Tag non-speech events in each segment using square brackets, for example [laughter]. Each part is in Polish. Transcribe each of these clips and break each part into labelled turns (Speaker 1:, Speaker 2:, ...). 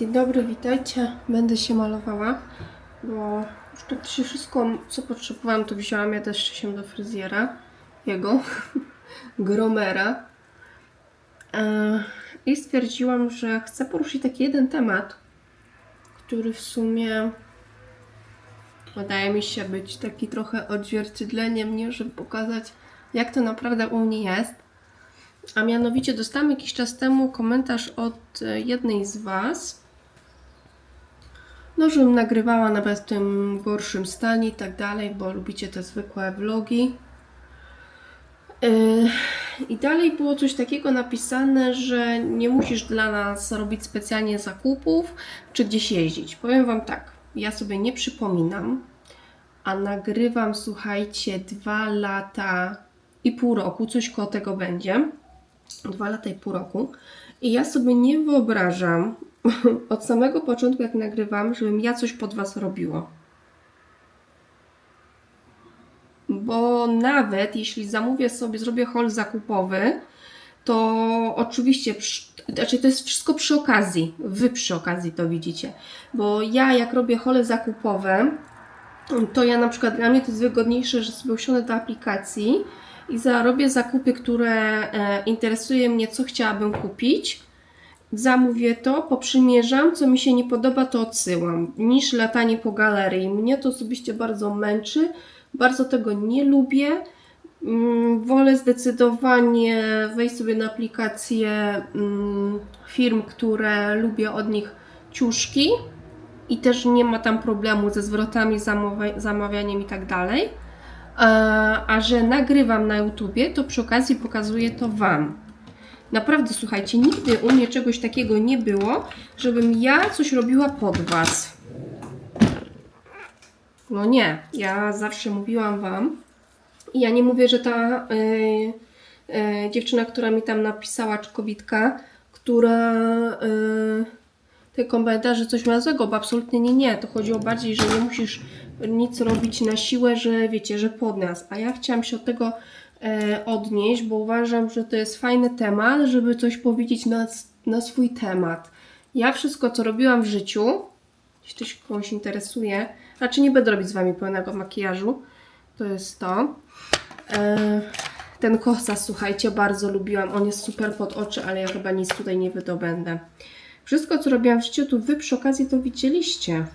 Speaker 1: Dzień dobry, witajcie. Będę się malowała, bo już praktycznie wszystko, co potrzebowałam, to wzięłam. Ja też się do fryzjera, jego, [laughs] gromera. E, I stwierdziłam, że chcę poruszyć taki jeden temat, który w sumie wydaje mi się być taki trochę odzwierciedleniem mnie, żeby pokazać, jak to naprawdę u mnie jest. A mianowicie dostałam jakiś czas temu komentarz od e, jednej z Was, no, żebym nagrywała nawet w tym gorszym stanie i tak dalej, bo lubicie te zwykłe vlogi. Yy, I dalej było coś takiego napisane, że nie musisz dla nas robić specjalnie zakupów czy gdzieś jeździć. Powiem Wam tak, ja sobie nie przypominam, a nagrywam, słuchajcie, dwa lata i pół roku, coś koło tego będzie. Dwa lata i pół roku. I ja sobie nie wyobrażam [laughs] od samego początku, jak nagrywam, żebym ja coś pod Was robiła. Bo nawet jeśli zamówię sobie, zrobię haul zakupowy, to oczywiście, znaczy to jest wszystko przy okazji. Wy przy okazji to widzicie. Bo ja jak robię hole zakupowe, to ja na przykład dla mnie to jest wygodniejsze, że sobie usiądę do aplikacji i zarobię zakupy, które e, interesuje mnie, co chciałabym kupić. Zamówię to, poprzymierzam, co mi się nie podoba, to odsyłam. Niż latanie po galerii. Mnie to osobiście bardzo męczy, bardzo tego nie lubię. Mm, Wolę zdecydowanie wejść sobie na aplikacje mm, firm, które lubię od nich ciuszki i też nie ma tam problemu ze zwrotami, zamawia- zamawianiem i tak dalej. A, a że nagrywam na YouTubie, to przy okazji pokazuję to Wam. Naprawdę, słuchajcie, nigdy u mnie czegoś takiego nie było, żebym ja coś robiła pod Was. No nie, ja zawsze mówiłam Wam i ja nie mówię, że ta y, y, dziewczyna, która mi tam napisała, czy kobitka, która y, te komentarze coś ma złego, bo absolutnie nie, nie. To chodziło bardziej, że nie musisz nic robić na siłę, że wiecie, że pod nas. A ja chciałam się od tego odnieść, bo uważam, że to jest fajny temat, żeby coś powiedzieć na, na swój temat. Ja wszystko, co robiłam w życiu, jeśli ktoś kogoś interesuje, raczej nie będę robić z Wami pełnego makijażu, to jest to. E, ten kosas, słuchajcie, bardzo lubiłam. On jest super pod oczy, ale ja chyba nic tutaj nie wydobędę. Wszystko, co robiłam w życiu, to Wy przy okazji to widzieliście.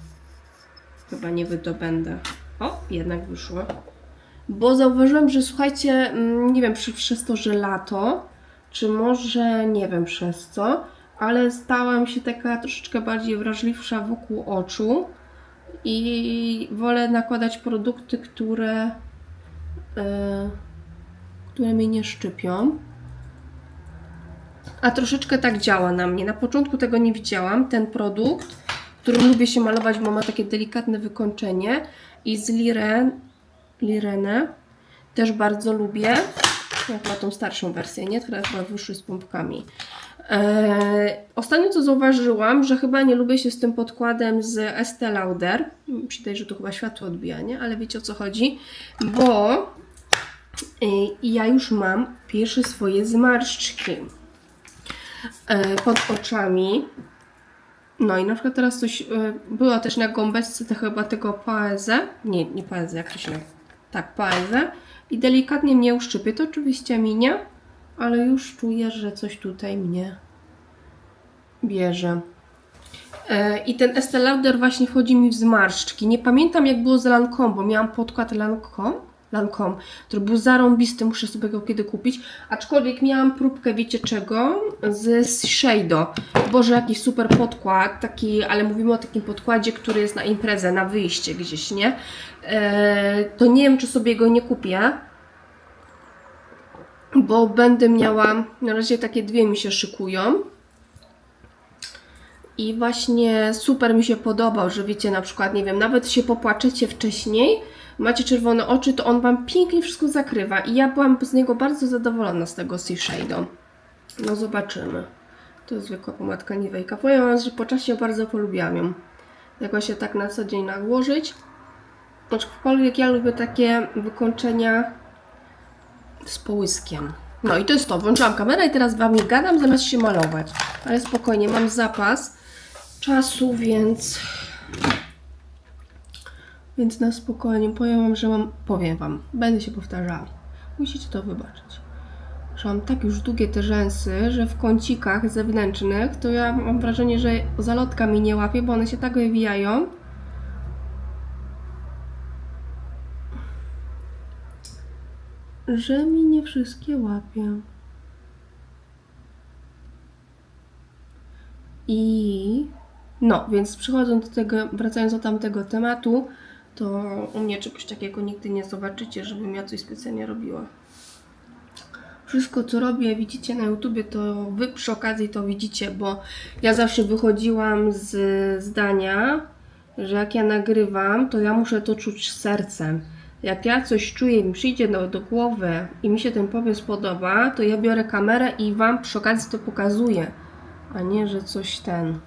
Speaker 1: Chyba nie wydobędę. O, jednak wyszło. Bo zauważyłam, że słuchajcie, mm, nie wiem, czy przez to, że lato, czy może nie wiem przez co, ale stałam się taka troszeczkę bardziej wrażliwsza wokół oczu i wolę nakładać produkty, które, e, które mnie nie szczypią. A troszeczkę tak działa na mnie. Na początku tego nie widziałam. Ten produkt, który lubię się malować, bo ma takie delikatne wykończenie. I z Liren, Lirenę też bardzo lubię. Jak ma tą starszą wersję, nie? Która chyba wyszły z pompkami. Eee, ostatnio co zauważyłam, że chyba nie lubię się z tym podkładem z Estee Lauder. Wydaje, że tu chyba światło odbija, nie? Ale wiecie o co chodzi? Bo i ja już mam pierwsze swoje zmarszczki e, pod oczami. No i na przykład teraz coś e, była też na gąbeczce to chyba tego paezę. Nie, nie paezę, jak to się nazywa? Tak, paezę. I delikatnie mnie uszczypie. To oczywiście minie, ale już czuję, że coś tutaj mnie bierze. E, I ten Estee Lauder właśnie wchodzi mi w zmarszczki. Nie pamiętam jak było z Lancome, bo miałam podkład Lancome, Lancome, który był zarąbisty, muszę sobie go kiedy kupić. Aczkolwiek miałam próbkę, wiecie czego? Z Shiseido. Boże, jaki super podkład, taki, ale mówimy o takim podkładzie, który jest na imprezę, na wyjście gdzieś, nie? E, to nie wiem, czy sobie go nie kupię, bo będę miała, na razie takie dwie mi się szykują. I właśnie super mi się podobał, że wiecie, na przykład, nie wiem, nawet się popłaczecie wcześniej, macie czerwone oczy, to on Wam pięknie wszystko zakrywa. I ja byłam z niego bardzo zadowolona z tego Shiseido. No zobaczymy. To jest zwykła pomadka Nivejka. Powiem Wam, że po czasie bardzo polubiłam ją. Jak się tak na co dzień nałożyć. Aczkolwiek ja lubię takie wykończenia z połyskiem. No i to jest to. Włączyłam kamerę i teraz z Wami gadam zamiast się malować. Ale spokojnie, mam zapas czasu, więc więc na spokojnie powiem wam, że mam, powiem wam, będę się powtarzała. Musicie to wybaczyć. Że mam tak już długie te rzęsy, że w kącikach zewnętrznych to ja mam wrażenie, że zalotka mi nie łapie, bo one się tak wywijają. Że mi nie wszystkie łapie. I no, więc przechodząc do tego, wracając do tamtego tematu, to u mnie czegoś takiego nigdy nie zobaczycie, żebym ja coś specjalnie robiła. Wszystko, co robię, widzicie na YouTubie, to wy przy okazji to widzicie, bo ja zawsze wychodziłam z zdania, że jak ja nagrywam, to ja muszę to czuć sercem. Jak ja coś czuję, mi przyjdzie do, do głowy i mi się ten pomysł podoba, to ja biorę kamerę i wam przy okazji to pokazuję, a nie, że coś ten.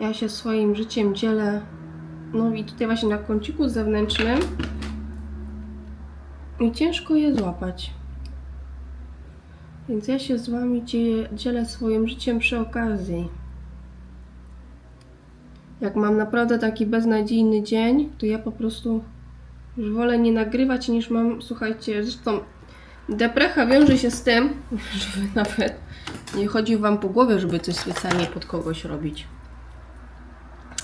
Speaker 1: Ja się swoim życiem dzielę. No i tutaj właśnie na kąciku zewnętrznym. I ciężko je złapać. Więc ja się z wami dzie- dzielę swoim życiem przy okazji. Jak mam naprawdę taki beznadziejny dzień, to ja po prostu już wolę nie nagrywać niż mam, słuchajcie, zresztą deprecha wiąże się z tym, [laughs] żeby nawet nie chodzi wam po głowie, żeby coś specjalnie pod kogoś robić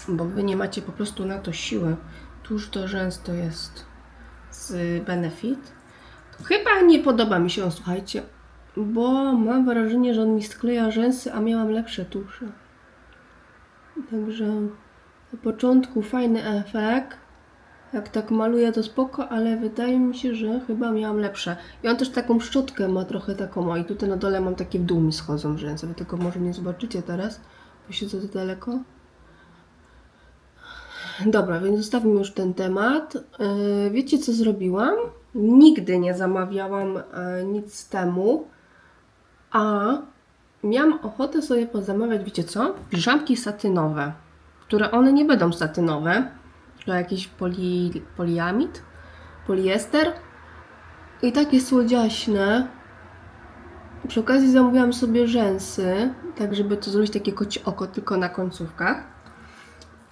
Speaker 1: bo wy nie macie po prostu na to siły. Tuż to jest z Benefit. Chyba nie podoba mi się on, słuchajcie, bo mam wrażenie, że on mi skleja rzęsy, a miałam lepsze tusze. Także na początku fajny efekt. Jak tak maluję to spoko, ale wydaje mi się, że chyba miałam lepsze. I on też taką szczotkę ma trochę taką, i tutaj na dole mam takie w dół mi schodzą rzęsy. Wy tego może nie zobaczycie teraz, bo siedzę tu daleko. Dobra, więc zostawmy już ten temat. Yy, Wiecie, co zrobiłam? Nigdy nie zamawiałam e, nic temu, a miałam ochotę sobie pozamawiać, wiecie co? Piżamki satynowe, które one nie będą satynowe, to jakiś poli, poliamid, poliester i takie słodziaśne. Przy okazji zamówiłam sobie rzęsy, tak żeby to zrobić takie kocie oko tylko na końcówkach.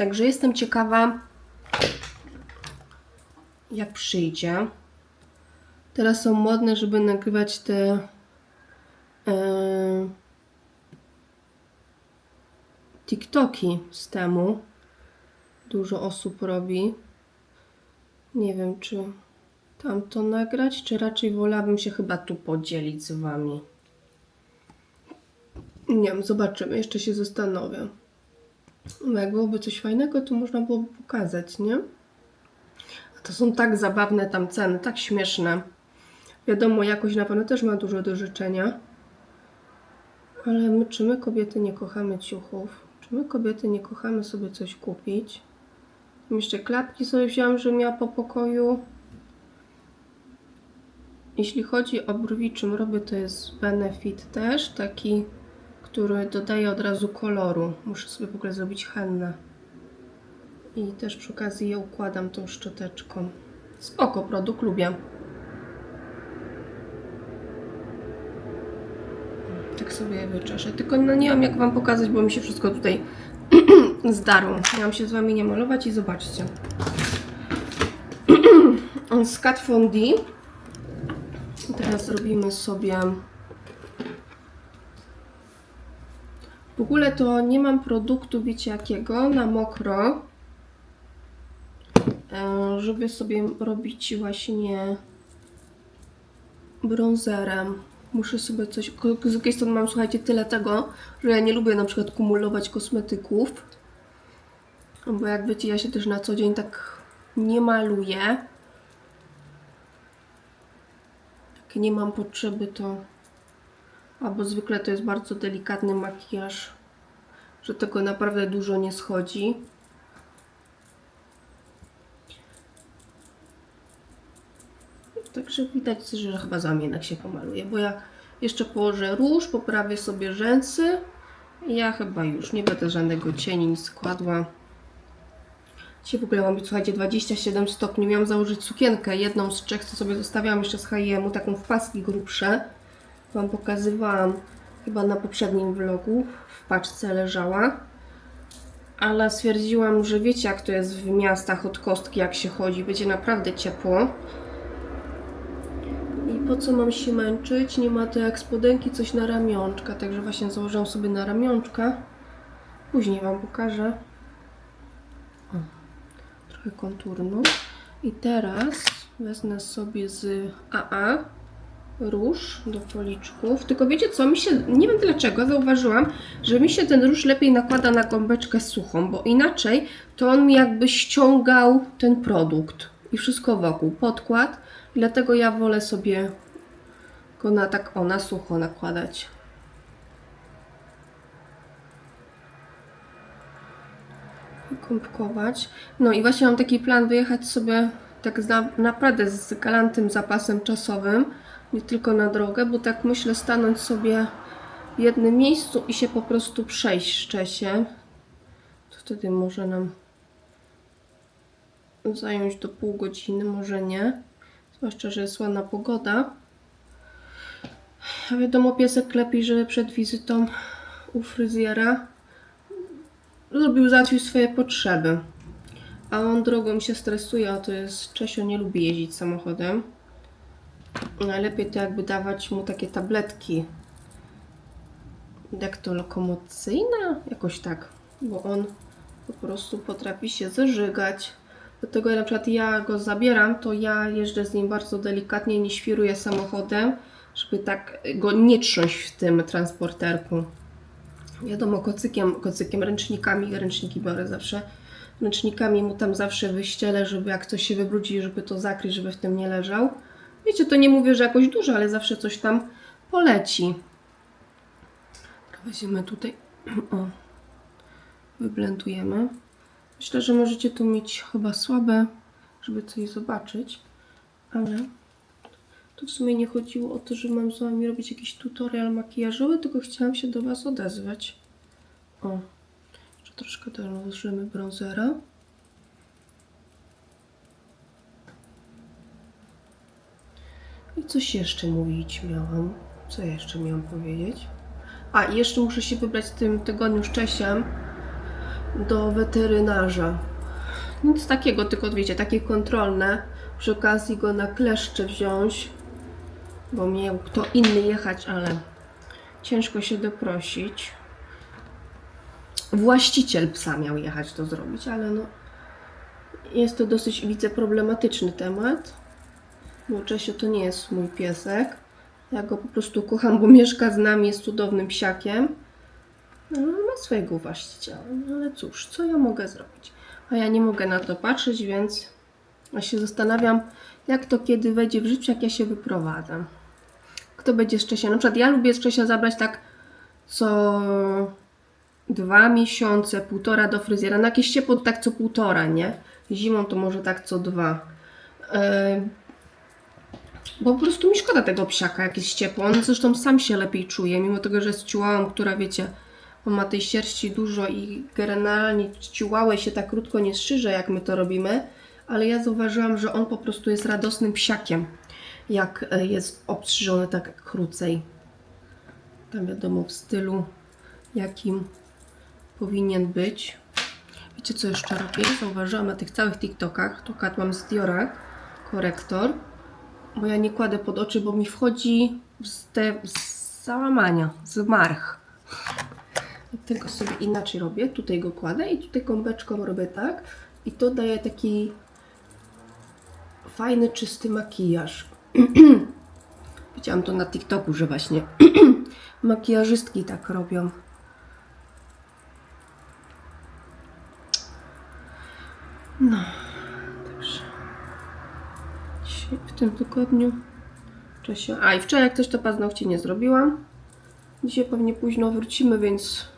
Speaker 1: Także jestem ciekawa, jak przyjdzie. Teraz są modne, żeby nagrywać te e, TikToki z temu. Dużo osób robi. Nie wiem, czy tam to nagrać, czy raczej wolałabym się chyba tu podzielić z Wami. Nie wiem, zobaczymy, jeszcze się zastanowię. No jak byłoby coś fajnego, to można byłoby pokazać, nie? A to są tak zabawne tam ceny, tak śmieszne. Wiadomo, jakość na pewno też ma dużo do życzenia. Ale my, czy my kobiety nie kochamy ciuchów? Czy my kobiety nie kochamy sobie coś kupić? Tam Jeszcze klapki sobie wziąłam, że miała po pokoju. Jeśli chodzi o brwi, czym robię, to jest Benefit też, taki który dodaje od razu koloru. Muszę sobie w ogóle zrobić hennę. I też przy okazji je układam tą szczoteczką. Spoko, produkt lubię. Tak sobie wyczeszę. Tylko no nie mam jak Wam pokazać, bo mi się wszystko tutaj [clears throat] zdarło. Miałam się z Wami nie malować i zobaczcie. Z Kat Von D. Teraz robimy sobie W ogóle to nie mam produktu, wiecie jakiego, na mokro, e, żeby sobie robić właśnie bronzerem. Muszę sobie coś, z drugiej strony mam, słuchajcie, tyle tego, że ja nie lubię na przykład kumulować kosmetyków, bo jak wiecie, ja się też na co dzień tak nie maluję. Jak nie mam potrzeby, to Albo zwykle to jest bardzo delikatny makijaż, że tego naprawdę dużo nie schodzi. Także widać, że chyba za mnie jednak się pomaluje, bo ja jeszcze położę róż, poprawię sobie rzęsy. Ja chyba już nie będę żadnego cieni nic składła. Dzisiaj w ogóle mam być, słuchajcie, 27 stopni. Miałam założyć sukienkę, jedną z trzech, co sobie zostawiałam jeszcze z H&M-u, taką w paski grubsze. Wam pokazywałam chyba na poprzednim vlogu. W paczce leżała. ale stwierdziłam, że wiecie jak to jest w miastach od kostki, jak się chodzi, będzie naprawdę ciepło. I po co mam się męczyć? Nie ma to jak spodenki, coś na ramionczka, także właśnie założyłam sobie na ramionczka. Później Wam pokażę. O, trochę konturnu. I teraz wezmę sobie z AA róż do policzków. Tylko wiecie co, mi się, nie wiem dlaczego, zauważyłam, że mi się ten róż lepiej nakłada na gąbeczkę suchą, bo inaczej to on mi jakby ściągał ten produkt i wszystko wokół, podkład. Dlatego ja wolę sobie go na tak o, na sucho nakładać. Kąpkować. No i właśnie mam taki plan wyjechać sobie tak za, naprawdę z galantym zapasem czasowym, nie tylko na drogę, bo tak myślę stanąć sobie w jednym miejscu i się po prostu przejść Szczesie. To wtedy może nam zająć do pół godziny, może nie. Zwłaszcza, że jest ładna pogoda. A wiadomo, piesek lepiej, żeby przed wizytą u fryzjera zrobił, załatwił swoje potrzeby. A on drogą się stresuje, a to jest Czesio nie lubi jeździć samochodem. Najlepiej to jakby dawać mu takie tabletki. Jak to lokomocyjna? Jakoś tak. Bo on po prostu potrafi się zażygać. Dlatego na przykład ja go zabieram, to ja jeżdżę z nim bardzo delikatnie, nie świruję samochodem, żeby tak go nie trząść w tym transporterku. Wiadomo, kocykiem, kocykiem, ręcznikami, ręczniki biorę zawsze. Ręcznikami mu tam zawsze wyścielę, żeby jak coś się wybrudzi, żeby to zakryć, żeby w tym nie leżał. Wiecie, to nie mówię, że jakoś dużo, ale zawsze coś tam poleci. Weźmiemy tutaj, [clears throat] o, wyblendujemy. Myślę, że możecie tu mieć chyba słabe, żeby coś zobaczyć, ale tu w sumie nie chodziło o to, że mam z Wami robić jakiś tutorial makijażowy, tylko chciałam się do Was odezwać. O, jeszcze troszkę dołożymy bronzera. I coś jeszcze mówić miałam. Co jeszcze miałam powiedzieć? A, jeszcze muszę się wybrać w tym tygodniu z do weterynarza. Nic takiego, tylko wiecie, takie kontrolne. Przy okazji go na kleszcze wziąć, bo miał kto inny jechać, ale ciężko się doprosić. Właściciel psa miał jechać to zrobić, ale no jest to dosyć, widzę, problematyczny temat. Bo Czesio to nie jest mój piesek. Ja go po prostu kocham, bo mieszka z nami, jest cudownym psiakiem. No, ma swojego właściciela. No ale cóż, co ja mogę zrobić? A ja nie mogę na to patrzeć, więc ja się zastanawiam, jak to kiedy wejdzie w życie, jak ja się wyprowadzę. Kto będzie z Czesia? Na przykład ja lubię z Czesia zabrać tak co dwa miesiące, półtora do fryzjera. Na jakieś ciepło tak co półtora, nie? Zimą to może tak co dwa. Yy, bo po prostu mi szkoda tego psiaka, jak jest ciepło. On zresztą sam się lepiej czuje, mimo tego, że jest ciułałą, która wiecie, ma tej sierści dużo i generalnie ciułałe się tak krótko nie strzyże, jak my to robimy, ale ja zauważyłam, że on po prostu jest radosnym psiakiem, jak e, jest obstrzyżony tak krócej. Tam wiadomo w stylu, jakim powinien być. Wiecie co jeszcze robię? Zauważyłam na tych całych TikTokach, tu mam z Diora korektor, bo ja nie kładę pod oczy, bo mi wchodzi z te z załamania, z march. Tylko sobie inaczej robię. Tutaj go kładę i tutaj gąbeczką robię tak. I to daje taki fajny, czysty makijaż. [clears throat] Widziałam to na TikToku, że właśnie [clears throat] makijażystki tak robią. No, dzisiaj w tym tygodniu Czesio. A i wczoraj jak coś to paznokcie nie zrobiłam. Dzisiaj pewnie późno wrócimy, więc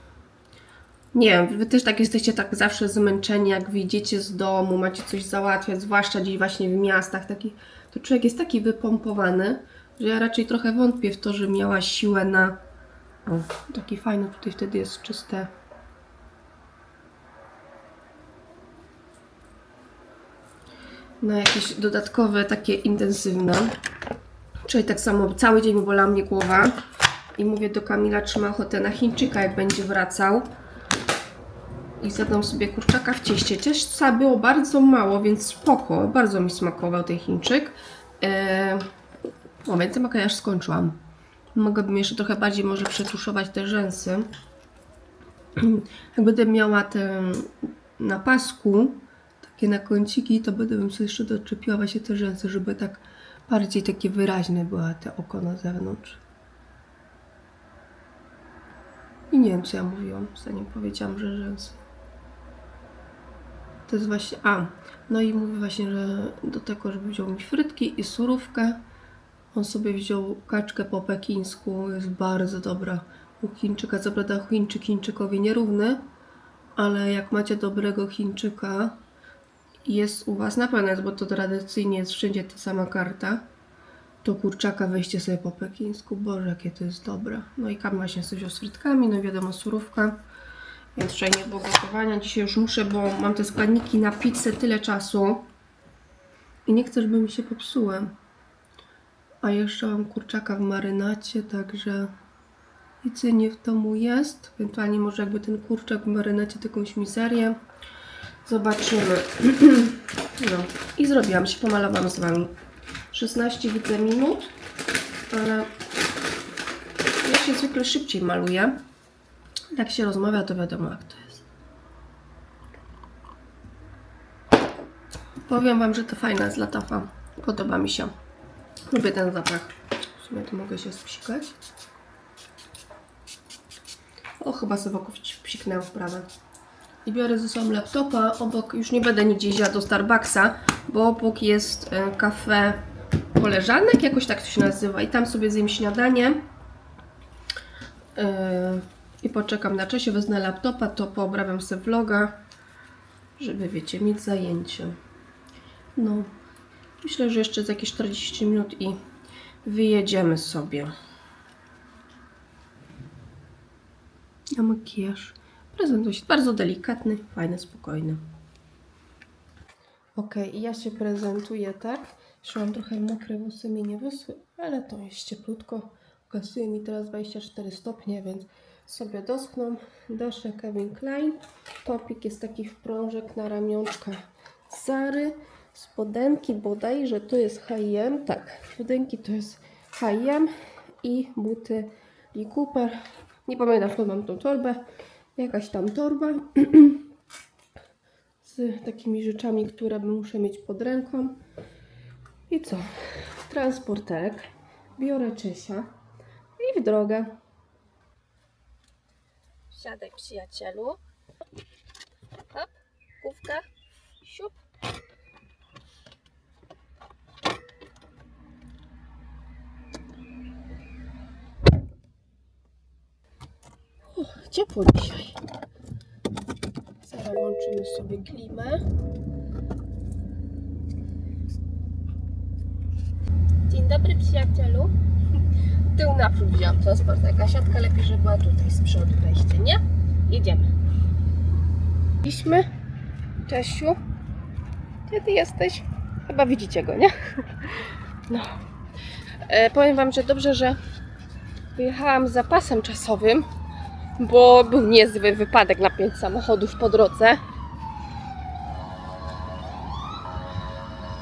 Speaker 1: nie wiem, wy też tak jesteście tak zawsze zmęczeni, jak wyjdziecie z domu, macie coś załatwiać, zwłaszcza gdzieś właśnie w miastach, taki, to człowiek jest taki wypompowany, że ja raczej trochę wątpię w to, że miała siłę na... O, taki fajny tutaj wtedy jest czyste. Na jakieś dodatkowe, takie intensywne. Czyli tak samo cały dzień bolała mnie głowa. I mówię do Kamila, czy ma ochotę na Chińczyka, jak będzie wracał. i zjadłam sobie kurczaka w cieście. Ciasta było bardzo mało, więc spoko. Bardzo mi smakował ten Chińczyk. Eee, o, więc ten makijaż skończyłam. Mogłabym jeszcze trochę bardziej może przetuszować te rzęsy. [clears throat] Jak będę miała te na pasku, takie na kąciki, to będę bym sobie jeszcze doczepiła właśnie te rzęsy, żeby tak bardziej takie wyraźne była te oko na zewnątrz. I nie wiem, co ja mówiłam, zanim powiedziałam, że rzęsy. To jest właśnie. A, no i mówię właśnie, że do tego, żeby wziął mi frytki i surówkę. On sobie wziął kaczkę po pekińsku, jest bardzo dobra u Chińczyka. Co prawda Chińczyk Chińczykowi nierówny, ale jak macie dobrego Chińczyka, jest u Was na pewno, bo to tradycyjnie jest wszędzie ta sama karta, to kurczaka weźcie sobie po pekińsku. Boże, jakie to jest dobre. No i kam właśnie wziął z frytkami, no wiadomo surówka. Więc wczoraj nie było gotowania. Dzisiaj już muszę, bo mam te składniki na pizzę tyle czasu. I nie chcę, żeby mi się popsuły. A jeszcze mam kurczaka w marynacie, także jedzenie w domu jest. Ewentualnie może jakby ten kurczak w marynacie jakąś mizerię. Zobaczymy. [clears throat] No i zrobiłam się, pomalowałam z Wami. 16 widzę minut, ale ja się zwykle szybciej maluję. Jak się rozmawia, to wiadomo jak to jest. Powiem Wam, że to fajna jest latafa. Podoba mi się. Lubię ten zapach. W sumie to mogę się spsikać. O, chyba sobie psiknęłam w prawe. I biorę ze sobą laptopa. Obok już nie będę nigdzie iść do Starbucksa, bo obok jest e, kafe koleżanek, jakoś tak to się nazywa. I tam sobie zjem śniadanie. E, I poczekam na czasie, wezmę laptopa, to poobrabiam sobie vloga, żeby wiecie, mieć zajęcie. No, myślę, że jeszcze za jakieś 40 minut i wyjedziemy sobie. A makijaż prezentuje się bardzo delikatny, fajny, spokojny. Ok, ja się prezentuję tak. Jeszcze mam trochę mokre włosy, mi nie wysły, ale to jest cieplutko. Pokazuje mi teraz 24 stopnie, więc sobie doschną. Dasze Kevin Klein. Topik jest taki w prążek na ramionczka Zary. Spodenki bodajże to jest H&M. Tak, spodenki to jest H&M i buty Lee Cooper. Nie pamiętam, skąd mam tą torbę. Jakaś tam torba [clears throat] z takimi rzeczami, które muszę mieć pod ręką. I co? Transporterek. Biorę Czesia i w drogę. Siadaj przyjacielu. Hop, główka, siup. O, ciepło dzisiaj. Zaraz włączymy sobie klimę. Dzień dobry przyjacielu. [laughs] Tył naprzód wziąłam transport. Jaka siatka lepiej, żeby była tutaj z przodu wejście, nie? Jedziemy. Byliśmy. Czesiu. Gdzie ty jesteś? Chyba widzicie go, nie? [laughs] No. E, powiem Wam, że dobrze, że wyjechałam z zapasem czasowym, bo był niezły wypadek na pięć samochodów po drodze.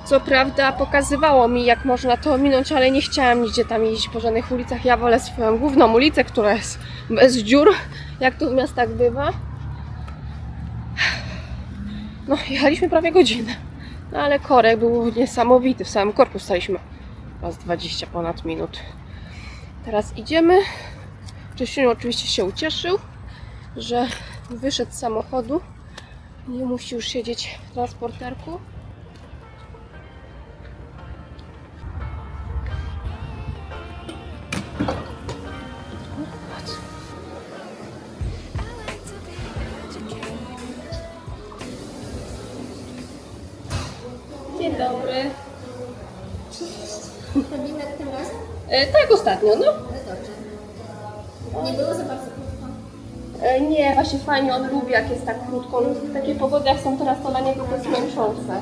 Speaker 1: Co prawda pokazywało mi, jak można to ominąć, ale nie chciałam nigdzie tam jeździć po żadnych ulicach. Ja wolę swoją główną ulicę, która jest bez dziur, jak tu w miastach bywa. No, jechaliśmy prawie godzinę. No ale korek był niesamowity. W samym korku staliśmy raz 20 ponad minut. Teraz idziemy. Czesiuniu oczywiście się ucieszył, że wyszedł z samochodu. Nie musi już siedzieć w transporterku. Dzień dobry.
Speaker 2: Gabinet tym razem?
Speaker 1: E, tak, ostatnio, no.
Speaker 2: Nie było za bardzo krótko.
Speaker 1: E, nie, właśnie fajnie, on lubi jak jest tak krótko. Takie pogody jak są teraz, to dla niego to jest męczące.